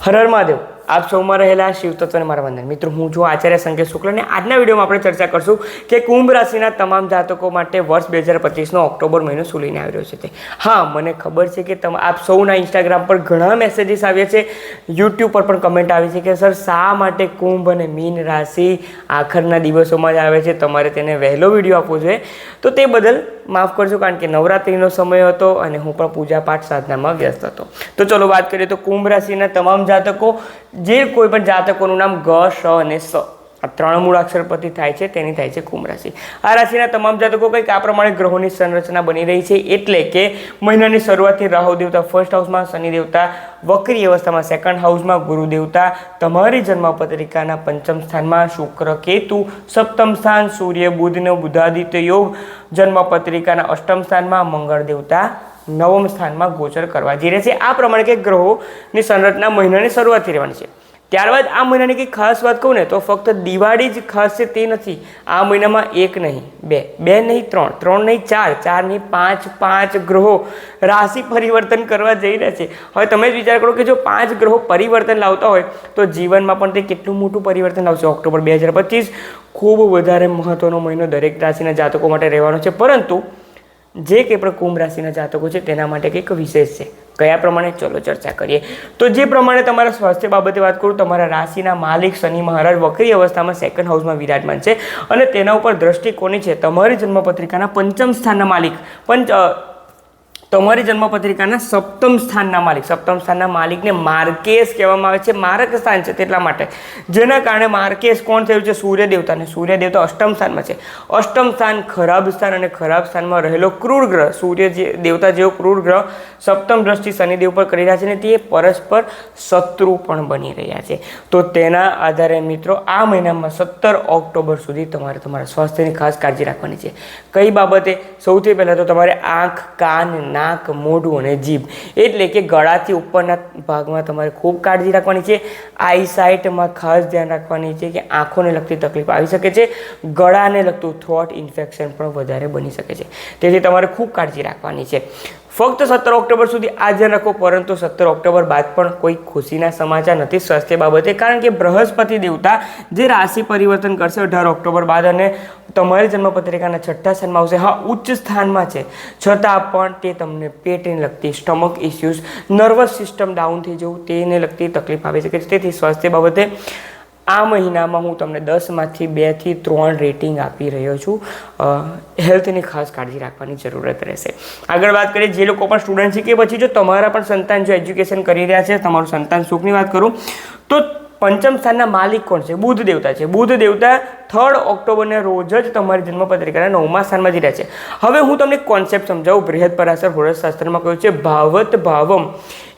હર મહાદેવ. આપ સૌમાં રહેલા શિવ તત્વને મારા વંદન. મિત્રો, હું છું આચાર્ય સંકેત શુક્લ આજના વિડીયોમાં આપણે ચર્ચા કરશું કે કુંભ રાશિના તમામ જાતકો માટે વર્ષ બે હજાર પચીસનો ઓક્ટોબર મહિનો શું લઈને આવી રહ્યો છે તે. હા, મને ખબર છે કે તમે, આપ સૌના ઇન્સ્ટાગ્રામ પર ઘણા મેસેજીસ આવ્યા છે. યુટ્યુબ પર પણ કમેન્ટ આવી છે કે, સર, શા માટે કુંભ અને મીન રાશિ આખરના દિવસોમાં જ આવે છે? તમારે તેને વહેલો વીડિયો આપવો જોઈએ. તો તે બદલ માફ કરજો, કારણ કે નવરાત્રિનો સમય હતો અને હું પણ પૂજા પાઠ સાધનામાં વ્યસ્ત હતો. તો ચલો વાત કરીએ તો કુંભ રાશિના તમામ જાતકો જે કોઈ પણ જાતકોનું નામ ગ શ અને સ. આ ત્રણ મૂળાક્ષર પરથી થાય છે, તેની થાય છે કુંભ રાશિ. આ રાશિના તમામ જાતકો કંઈક આ પ્રમાણે ગ્રહોની સંરચના બની રહી છે, એટલે કે મહિનાની શરૂઆતથી રાહુ દેવતા ફર્સ્ટ હાઉસમાં શનિ દેવતા વક્રી અવસ્થામાં સેકન્ડ હાઉસમાં ગુરુ દેવતા તમારી જન્મપત્રિકાના પંચમ સ્થાનમાં શુક્ર કેતુ, સપ્તમ સ્થાન સૂર્ય, બુધનો બુધાદિત્ય યોગ, જન્મપત્રિકાના અષ્ટમ સ્થાનમાં મંગળ દેવતા નવમ સ્થાનમાં ગોચર કરવા. જઈ રહ્યા છે આ પ્રમાણે કે ગ્રહોની સંરચના મહિનાની શરૂઆતથી રહેવાની છે. ત્યારબાદ આ મહિનાની કંઈક ખાસ વાત કહું ને તો ફક્ત દિવાળી જ ખાસ છે તે નથી. આ મહિનામાં એક નહીં, બે બે નહીં, ત્રણ ત્રણ નહીં, ચાર ચાર નહીં, પાંચ પાંચ ગ્રહો રાશિ પરિવર્તન કરવા જઈ રહ્યા છે. હવે તમે જ વિચાર કરો કે જો પાંચ ગ્રહો પરિવર્તન લાવતા હોય તો જીવનમાં પણ તે કેટલું મોટું પરિવર્તન લાવશે ઓક્ટોબર બે હજાર પચીસ ખૂબ વધારે મહત્ત્વનો મહિનો દરેક રાશિના જાતકો માટે રહેવાનો છે. પરંતુ જે કંઈ પણ કુંભ રાશિના જાતકો છે, તેના માટે કંઈક વિશેષ છે. કયા પ્રમાણે? ચલો ચર્ચા કરીએ. તો જે પ્રમાણે તમારા સ્વાસ્થ્ય બાબતે વાત કરું, તમારા રાશિના માલિક શનિ, મહારાજ વકરી અવસ્થામાં સેકન્ડ હાઉસમાં વિરાજમાન છે અને તેના ઉપર દ્રષ્ટિકોની છે. તમારી જન્મપત્રિકાના પંચમ સ્થાનના માલિક, પંચ તમારી જન્મપત્રિકાના સપ્તમ સ્થાનના માલિક, સપ્તમ સ્થાનના માલિકને માર્કેશ કહેવામાં આવે છે, મારક સ્થાન છે તેટલા માટે. જેના કારણે માર્કેશ કોણ થયું છે? સૂર્ય દેવતાને સૂર્ય દેવતા અષ્ટમ સ્થાનમાં છે. અષ્ટમ સ્થાન ખરાબ સ્થાન અને ખરાબ સ્થાનમાં રહેલો ક્રૂર ગ્રહ. સૂર્ય જે, દેવતા જેવો ક્રૂર ગ્રહ સપ્તમ દ્રષ્ટિ શનિદેવ પર કરી રહ્યા છે ને તે પરસ્પર શત્રુ પણ બની રહ્યા છે. તો તેના આધારે મિત્રો, આ મહિનામાં સત્તર ઓક્ટોબર સુધી તમારે તમારા સ્વાસ્થ્યની ખાસ કાળજી રાખવાની છે. કઈ બાબતે? સૌથી પહેલાં તો તમારે આંખ, કાન નાક મોઢું અને જીભ. એટલે કે ગળાથી ઉપરના ભાગમાં તમારે ખૂબ કાળજી રાખવાની છે. આઈ સાઇટમાં ખાસ ધ્યાન રાખવાની છે કે આંખોને લગતી તકલીફ આવી શકે છે. ગળાને લગતું થ્રોટ ઇન્ફેક્શન પણ વધારે બની શકે છે. તેથી તમારે ખૂબ કાળજી રાખવાની છે. ફક્ત સત્તર ઓક્ટોબર સુધી આ ધ્યાન રાખો, પરંતુ સત્તર ઓક્ટોબર બાદ પણ કોઈ ખુશીના સમાચાર નથી, સ્વાસ્થ્ય બાબતે, કારણ કે બૃહસ્પતિ દેવતા જે રાશિ પરિવર્તન કરશે અઢાર ઓક્ટોબર બાદ અને તમારી જન્મપત્રિકાના છઠ્ઠા સ્થાનમાં આવશે હા, ઉચ્ચ સ્થાનમાં છે. છતાં પણ તે તમને પેટને લગતી stomach issues nervous system down થઈ જવું, તેને લગતી તકલીફ આવી શકે છે. તેથી સ્વાસ્થ્ય બાબતે આ મહિનામાં હું તમને દસમાંથી બેથી ત્રણ રેટિંગ આપી રહ્યો છું. હેલ્થની ખાસ કાળજી રાખવાની જરૂરત રહેશે. આગળ વાત કરીએ, જે લોકો પણ સ્ટુડન્ટ છે કે પછી જો તમારા પણ સંતાન જો એજ્યુકેશન કરી રહ્યા છે, તમારું સંતાન સુખની વાત કરું, તો પંચમ સ્થાનના માલિક કોણ છે? બુધ દેવતા છે. બુધ દેવતા થર્ડ ઓક્ટોબરના રોજ જ તમારી જન્મપત્રિકાના નવમા સ્થાનમાં જઈ રહ્યા છે. હવે હું તમને કોન્સેપ્ટ સમજાવું. બૃહદ પરાસર હોરસશાસ્ત્રમાં કહ્યું છે, ભાવત ભાવમ.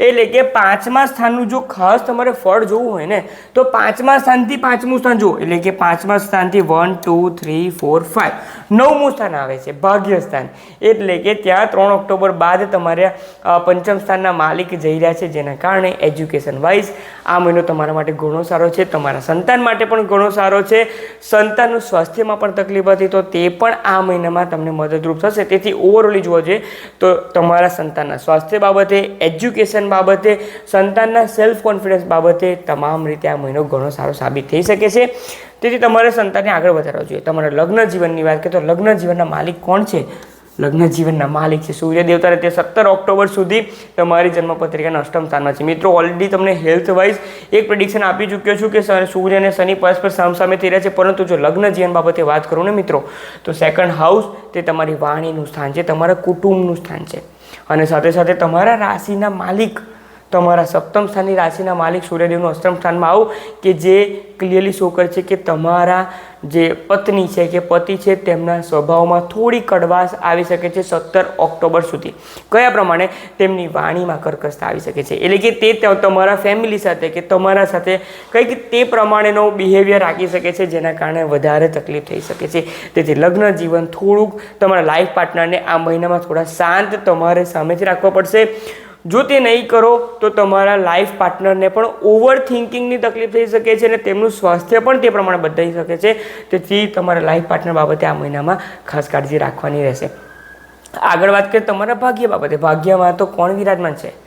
એટલે કે પાંચમા સ્થાનનું જો ખાસ તમારે ફળ જોવું હોય ને, તો પાંચમા સ્થાનથી પાંચમું સ્થાન જુઓ. એટલે કે પાંચમા સ્થાનથી one two three four five નવમું સ્થાન આવે છે, ભાગ્ય સ્થાન. એટલે કે ત્યાં ત્રણ ઓક્ટોબર બાદ તમારે પંચમ સ્થાનના માલિક જઈ રહ્યા છે, જેના કારણે એજ્યુકેશન વાઇઝ આ મહિનો તમારા માટે ઘણો સારો છે, તમારા સંતાન માટે પણ ઘણો સારો છે. સંતાનનું સ્વાસ્થ્યમાં પણ તકલીફ હતી તો તે પણ આ મહિનામાં તમને મદદરૂપ થશે. તેથી ઓવરઓલી જોવા જોઈએ તો તમારા સંતાનના સ્વાસ્થ્ય બાબતે એજ્યુકેશન બાબતે, સંતાનના સેલ્ફ કોન્ફિડન્સ બાબતે તમામ રીતે આ મહિનો ઘણો સારો સાબિત થઈ શકે છે. તેથી તમારે સંતાનને આગળ વધારવા જોઈએ. તમારા લગ્ન જીવનની વાત કરીએ તો લગ્ન જીવનના માલિક કોણ છે? લગ્ન જીવનના માલિક છે. સૂર્ય દેવતા તે સત્તર ઓક્ટોબર સુધી તમારી જન્મપત્રિકાના અષ્ટમ સ્થાનમાં છે. મિત્રો ઓલરેડી તમને હેલ્થ વાઇઝ એક પ્રિડિક્શન આપી ચૂક્યો છું કે સૂર્ય અને શનિ પરસ્પર સામસામે થઈ રહ્યા છે. પરંતુ જો લગ્ન જીવન બાબતે વાત કરું ને મિત્રો, તો સેકન્ડ હાઉસ તે તમારી વાણીનું સ્થાન છે, તમારા કુટુંબનું સ્થાન છે. અને સાથે સાથે તમારા રાશિના માલિક, તમારા સપ્તમ સ્થાનની રાશિના માલિક સૂર્યદેવનું અષ્ટમ સ્થાનમાં આવો કે જે ક્લિયરલી શો કરે છે કે તમારા જે પત્ની છે કે પતિ છે તેમના સ્વભાવમાં થોડી કડવાશ આવી શકે છે સત્તર ઓક્ટોબર સુધી. કયા પ્રમાણે તેમની વાણીમાં કર્કશતા આવી શકે છે? એટલે કે તે તમારા ફેમિલી સાથે કે તમારા સાથે કંઈક તે પ્રમાણેનો બિહેવિયર રાખી શકે છે, જેના કારણે વધારે તકલીફ થઈ શકે છે. તેથી લગ્ન જીવન થોડુંક તમારા લાઈફ પાર્ટનરને આ મહિનામાં થોડા શાંત તમારે સામે જ રાખવા પડશે. જો તે નહીં કરો, તો તમારા લાઈફ પાર્ટનરને પણ ઓવર થિંકિંગની તકલીફ થઈ શકે છે અને તેમનું સ્વાસ્થ્ય પણ તે પ્રમાણે બદલાઈ શકે છે. તેથી તમારા લાઈફ પાર્ટનર બાબતે આ મહિનામાં ખાસ કાળજી રાખવાની રહેશે. આગળ વાત કરીએ તમારા ભાગ્ય બાબતે. ભાગ્યમાં તો કોણ વિરાજમાન છે?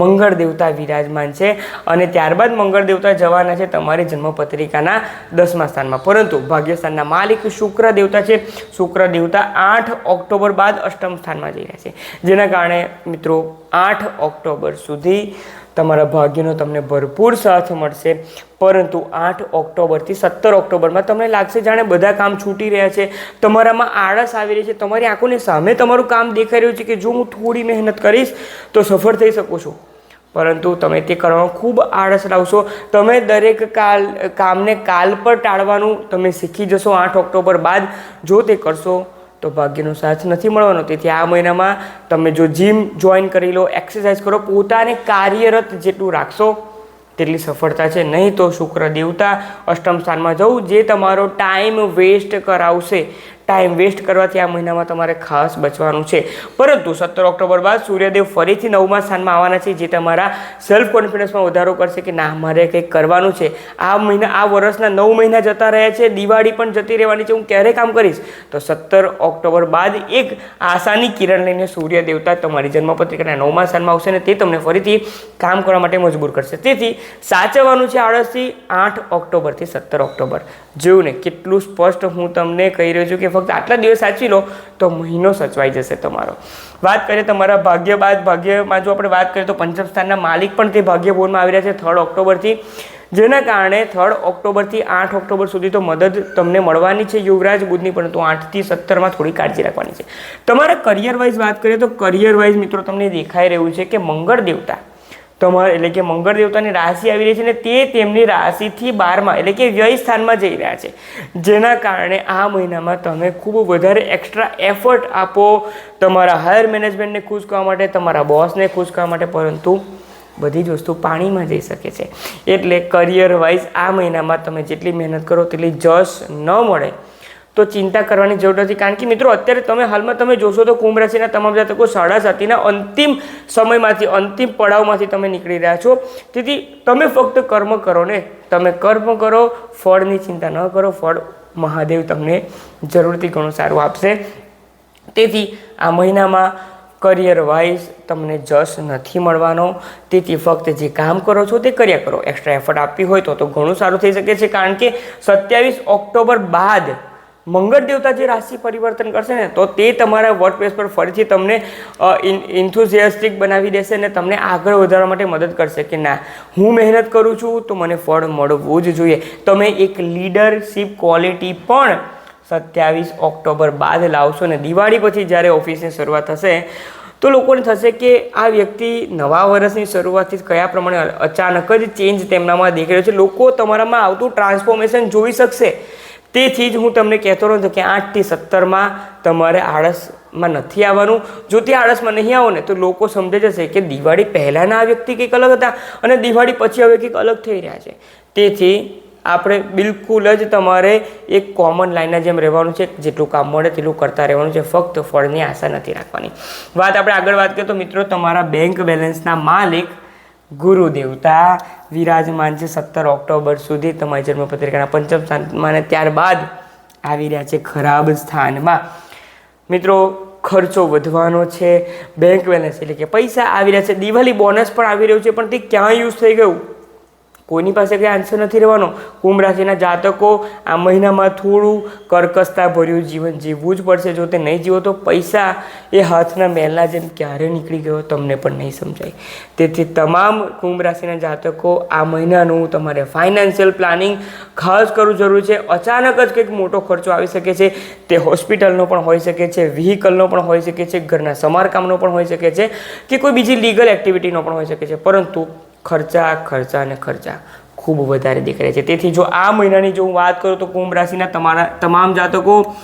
મંગળ દેવતા વિરાજમાન છે અને ત્યારબાદ મંગળ દેવતા જવાના છે તમારી જન્મપત્રિકાના દસમા સ્થાનમાં. પરંતુ ભાગ્યસ્થાનના માલિક શુક્ર દેવતા છે. શુક્ર દેવતા આઠ ઓક્ટોબર બાદ અષ્ટમ સ્થાનમાં જઈ રહ્યા છે. જેના કારણે મિત્રો આઠ ઓક્ટોબર સુધી તમારા ભાગ્યનો તમને ભરપૂર સાથ મળશે. પરંતુ આઠ ઓક્ટોબરથી સત્તર ઓક્ટોબરમાં તમને લાગશે જાણે બધા કામ છૂટી રહ્યા છે, તમારામાં આળસ આવી રહી છે, તમારી આંખોની સામે તમારું કામ દેખાઈ રહ્યું છે કે જો હું થોડી મહેનત કરીશ તો સફળ થઈ શકું છું. પરંતુ તમે તે કરવામાં ખૂબ આળસ લાવશો. તમે દરેક કાલ, કામને કાલ પર ટાળવાનું તમે શીખી જશો આઠ ઓક્ટોબર બાદ. જો તે કરશો તો ભાગ્યનો સાથ નથી મળવાનો. તેથી આ મહિનામાં તમે જો જીમ જોઈન કરી લો એક્સરસાઇઝ કરો, પોતાને કાર્યરત જેટલું રાખશો, તેટલી સફળતા છે. નહીં તો શુક્ર દેવતા અષ્ટમ સ્થાનમાં જવું, જે તમારો ટાઈમ વેસ્ટ કરાવશે. ટાઈમ વેસ્ટ કરવાથી આ મહિનામાં તમારે ખાસ બચવાનું છે. પરંતુ સત્તર ઓક્ટોબર બાદ સૂર્યદેવ ફરીથી નવમા સ્થાનમાં આવવાના છે, જે તમારા સેલ્ફ કોન્ફિડન્સમાં વધારો કરશે કે ના, મારે કંઈક કરવાનું છે. આ મહિના, આ વર્ષના નવ મહિના જતા રહ્યા છે, દિવાળી પણ જતી રહેવાની છે, હું ક્યારે કામ કરીશ? તો સત્તર ઓક્ટોબર બાદ એક આશાની કિરણ લઈને સૂર્ય દેવતા તમારી જન્મપત્રિકાના નવમા સ્થાનમાં આવશે ને તે તમને ફરીથી કામ કરવા માટે મજબૂર કરશે. તેથી સાચવવાનું છે આળસથી આઠ ઓક્ટોબરથી સત્તર ઓક્ટોબર. જોયું ને, કેટલું સ્પષ્ટ હું તમને કહી રહ્યો છું કે ફક્ત આટલા દિવસ સાચવી લો, તો મહિનો સચવાઈ જશે તમારો. વાત કરીએ તમારા ભાગ્ય બાદ, ભાગ્યમાં જો આપણે વાત કરીએ તો પંચમ સ્થાનના માલિક પણ તે ભાગ્યભવનમાં આવી રહ્યા છે થર્ડ ઓક્ટોબરથી. જેના કારણે થર્ડ ઓક્ટોબરથી આઠ ઓક્ટોબર સુધી તો મદદ તમને મળવાની છે યુવરાજ બુધની, પરંતુ આઠથી સત્તરમાં થોડી કાળજી રાખવાની છે. તમારા કરિયર વાઇઝ વાત કરીએ તો કરિયર વાઇઝ મિત્રો તમને દેખાઈ રહ્યું છે કે મંગળ દેવતા તમારે એટલે કે મંગળ દેવતાની રાશિ આવી રહી છે ને તે તેમની રાશિથી બારમાં, એટલે કે વ્યય સ્થાનમાં જઈ રહ્યા છે. જેના કારણે આ મહિનામાં તમે ખૂબ વધારે એક્સ્ટ્રા એફર્ટ આપો તમારા હાયર મેનેજમેન્ટને ખુશ કરવા માટે, તમારા બોસને ખુશ કરવા માટે, પરંતુ બધી જ વસ્તુ પાણીમાં જઈ શકે છે. એટલે કરિયર વાઇઝ આ મહિનામાં તમે જેટલી મહેનત કરો, તેટલી જશ ન મળે. તો ચિંતા કરવાની જરૂર નથી. કારણ કે મિત્રો, અત્યારે તમે હાલમાં તમે જોશો તો કુંભ રાશિના તમામ જાતકો સાડા સાતીના અંતિમ સમયમાંથી, અંતિમ પડાવમાંથી તમે નીકળી રહ્યા છો. તેથી તમે ફક્ત કર્મ કરો ને. તમે કર્મ કરો, ફળની ચિંતા ન કરો. ફળ મહાદેવ તમને જરૂરથી ઘણું સારું આપશે. તેથી આ મહિનામાં કરિયર વાઇઝ તમને જશ નથી મળવાનો. તેથી ફક્ત જે કામ કરો છો તે કર્યા કરો. એક્સ્ટ્રા એફર્ટ આપવી હોય તો તો ઘણું સારું થઈ શકે છે. કારણ કે સત્યાવીસ ઓક્ટોબર બાદ મંગળ દેવતા જે રાશિ પરિવર્તન કરશે ને, તો તે તમારા વર્ડપ્રેસ પર ફરીથી તમને ઇન્થુઝિયાસ્ટિક બનાવી દેશે અને તમને આગળ વધારવા માટે મદદ કરશે કે ના, હું મહેનત કરું છું તો મને ફળ મળવું જ જોઈએ. તમે એક લીડરશિપ ક્વોલિટી પણ સત્યાવીસ ઓક્ટોબર બાદ લાવશો ને, દિવાળી પછી જ્યારે ઓફિસની શરૂઆત થશે, તો લોકોને થશે કે આ વ્યક્તિ નવા વર્ષની શરૂઆતથી કયા પ્રમાણે અચાનક જ ચેન્જ તેમનામાં દેખાઈ રહ્યો છે. લોકો તમારામાં આવતું ટ્રાન્સફોર્મેશન જોઈ શકશે. તેથી જ હું તમને કહેતો રહ્યો કે આઠથી સત્તરમાં તમારે આળસમાં નથી આવવાનું. જો તે આળસમાં નહીં આવો ને, તો લોકો સમજે જશે કે દિવાળી પહેલાંના આ વ્યક્તિ કંઈક અલગ હતા અને દિવાળી પછી હવે કંઈક અલગ થઈ રહ્યા છે. તેથી આપણે બિલકુલ જ તમારે એક કોમન લાઈનના જેમ રહેવાનું છે, જેટલું કામ મળે તેટલું કરતા રહેવાનું છે. ફક્ત ફળની આશા નથી રાખવાની. વાત આપણે આગળ વાત કરીએ તો મિત્રો, તમારા બેંક બેલેન્સના માલિક ગુરુ દેવતા વિરાજમાન છે સત્તર ઓક્ટોબર સુધી તમારી જન્મપત્રિકાના પંચમ સ્થાનમાં ત્યારબાદ આવી રહ્યા છે ખરાબ સ્થાનમાં. મિત્રો, ખર્ચો વધવાનો છે બેંક બેલેન્સ એટલે કે પૈસા આવી રહ્યા છે, દિવાળી બોનસ પણ આવી રહ્યું છે, પણ તે ક્યાં યુઝ થઈ ગયું? કોઈની પાસે કંઈ આન્સર નથી રહેવાનો. કુંભ રાશિના જાતકો આ મહિનામાં થોડું કરકસતા ભર્યું જીવન જીવવું જ પડશે. જો તે નહીં જીવો તો પૈસા એ હાથના મેલના જેમ ક્યારે નીકળી ગયો તમને પણ નહીં સમજાય. તેથી તમામ કુંભ રાશિના જાતકો આ મહિનાનું તમારે ફાઇનાન્શિયલ પ્લાનિંગ ખાસ કરવું જરૂરી છે. અચાનક જ કંઈક મોટો ખર્ચો આવી શકે છે. તે હોસ્પિટલનો પણ હોઈ શકે છે વ્હીકલનો પણ હોઈ શકે છે, ઘરના સમારકામનો પણ હોઈ શકે છે કે કોઈ બીજી લીગલ એક્ટિવિટીનો પણ હોઈ શકે છે. પરંતુ ખર્ચા ખર્ચા અને ખર્ચા ખૂબ વધારે દેખાય છે. તેથી જો આ મહિનાની જો હું વાત કરું તો કુંભ રાશિના તમારા, તમામ જાતકો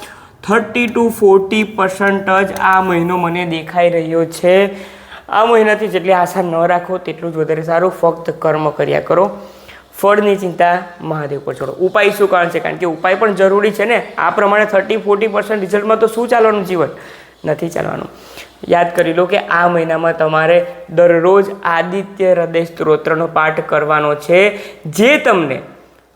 થર્ટી ટુ ફોર્ટી પર્સન્ટ જ આ મહિનો મને દેખાઈ રહ્યો છે. આ મહિનાથી જેટલી આશા ન રાખો તેટલું જ વધારે સારું ફક્ત કર્મ કર્યા કરો. ફળની ચિંતા મહાદેવ પર છોડો. ઉપાય શું કારણ છે? કારણ કે ઉપાય પણ જરૂરી છે ને. આ પ્રમાણે થર્ટી ફોર્ટી પર્સન્ટ રિઝલ્ટમાં તો શું ચાલવાનું? જીવન નથી ચાલવાનું. યાદ કરી લો કે આ મહિનામાં તમારે દરરોજ આદિત્ય હૃદય સ્ત્રોત્રનો પાઠ કરવાનો છે, જે તમને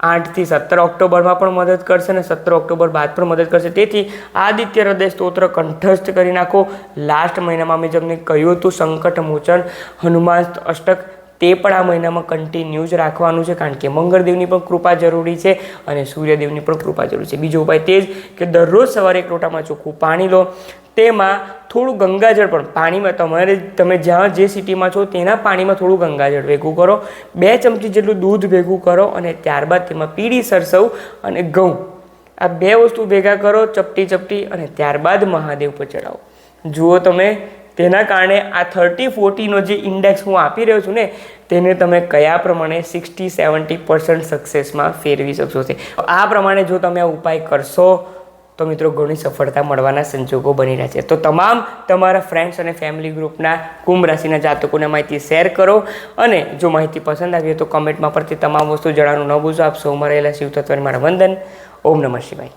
આઠથી સત્તર ઓક્ટોબરમાં પણ મદદ કરશે અને સત્તર ઓક્ટોબર બાદ પણ મદદ કરશે. તેથી આદિત્ય હૃદય સ્તોત્ર કંઠસ્થ કરી નાખો. લાસ્ટ મહિનામાં મેં તમને કહ્યું હતું સંકટ મોચન હનુમાન અષ્ટક, તે પણ આ મહિનામાં કન્ટિન્યુ જ રાખવાનું છે, કારણ કે મંગળદેવની પણ કૃપા જરૂરી છે અને સૂર્યદેવની પણ કૃપા જરૂરી છે. બીજો ઉપાય તે જ કે દરરોજ સવારે એક લોટામાં ચોખ્ખું પાણી લો. તેમાં થોડું ગંગાજળ પણ, પાણીમાં તમારે, તમે જ્યાં જે સિટીમાં છો તેના પાણીમાં થોડું ગંગાજળ ભેગું કરો. બે ચમચી જેટલું દૂધ ભેગું કરો અને ત્યારબાદ તેમાં પીળી સરસવ અને ઘઉં. આ બે વસ્તુ ભેગા કરો, ચપટી ચપટી અને ત્યારબાદ મહાદેવ પર ચડાવો જુઓ તમે, તેના કારણે આ થર્ટી ફોર્ટીનો જે ઇન્ડેક્સ હું આપી રહ્યો છું ને, તેને તમે કયા પ્રમાણે સિક્સટી સેવન્ટી પર્સન્ટ સક્સેસમાં ફેરવી શકશો છે આ પ્રમાણે જો તમે આ ઉપાય કરશો તો મિત્રો ઘણી સફળતા મળવાના સંજોગો બની રહ્યા છે. તો તમામ તમારા ફ્રેન્ડ્સ અને ફેમિલી ગ્રુપના કુંભ રાશિના જાતકોને માહિતી શેર કરો અને જો માહિતી પસંદ આવી તો કમેન્ટમાં પરથી તમામ વસ્તુ જણાવવાનું ન ભૂલશો. આપ સૌ રહેલા શિવ તત્વને મારા વંદન. ઓમ નમઃ શિવાય.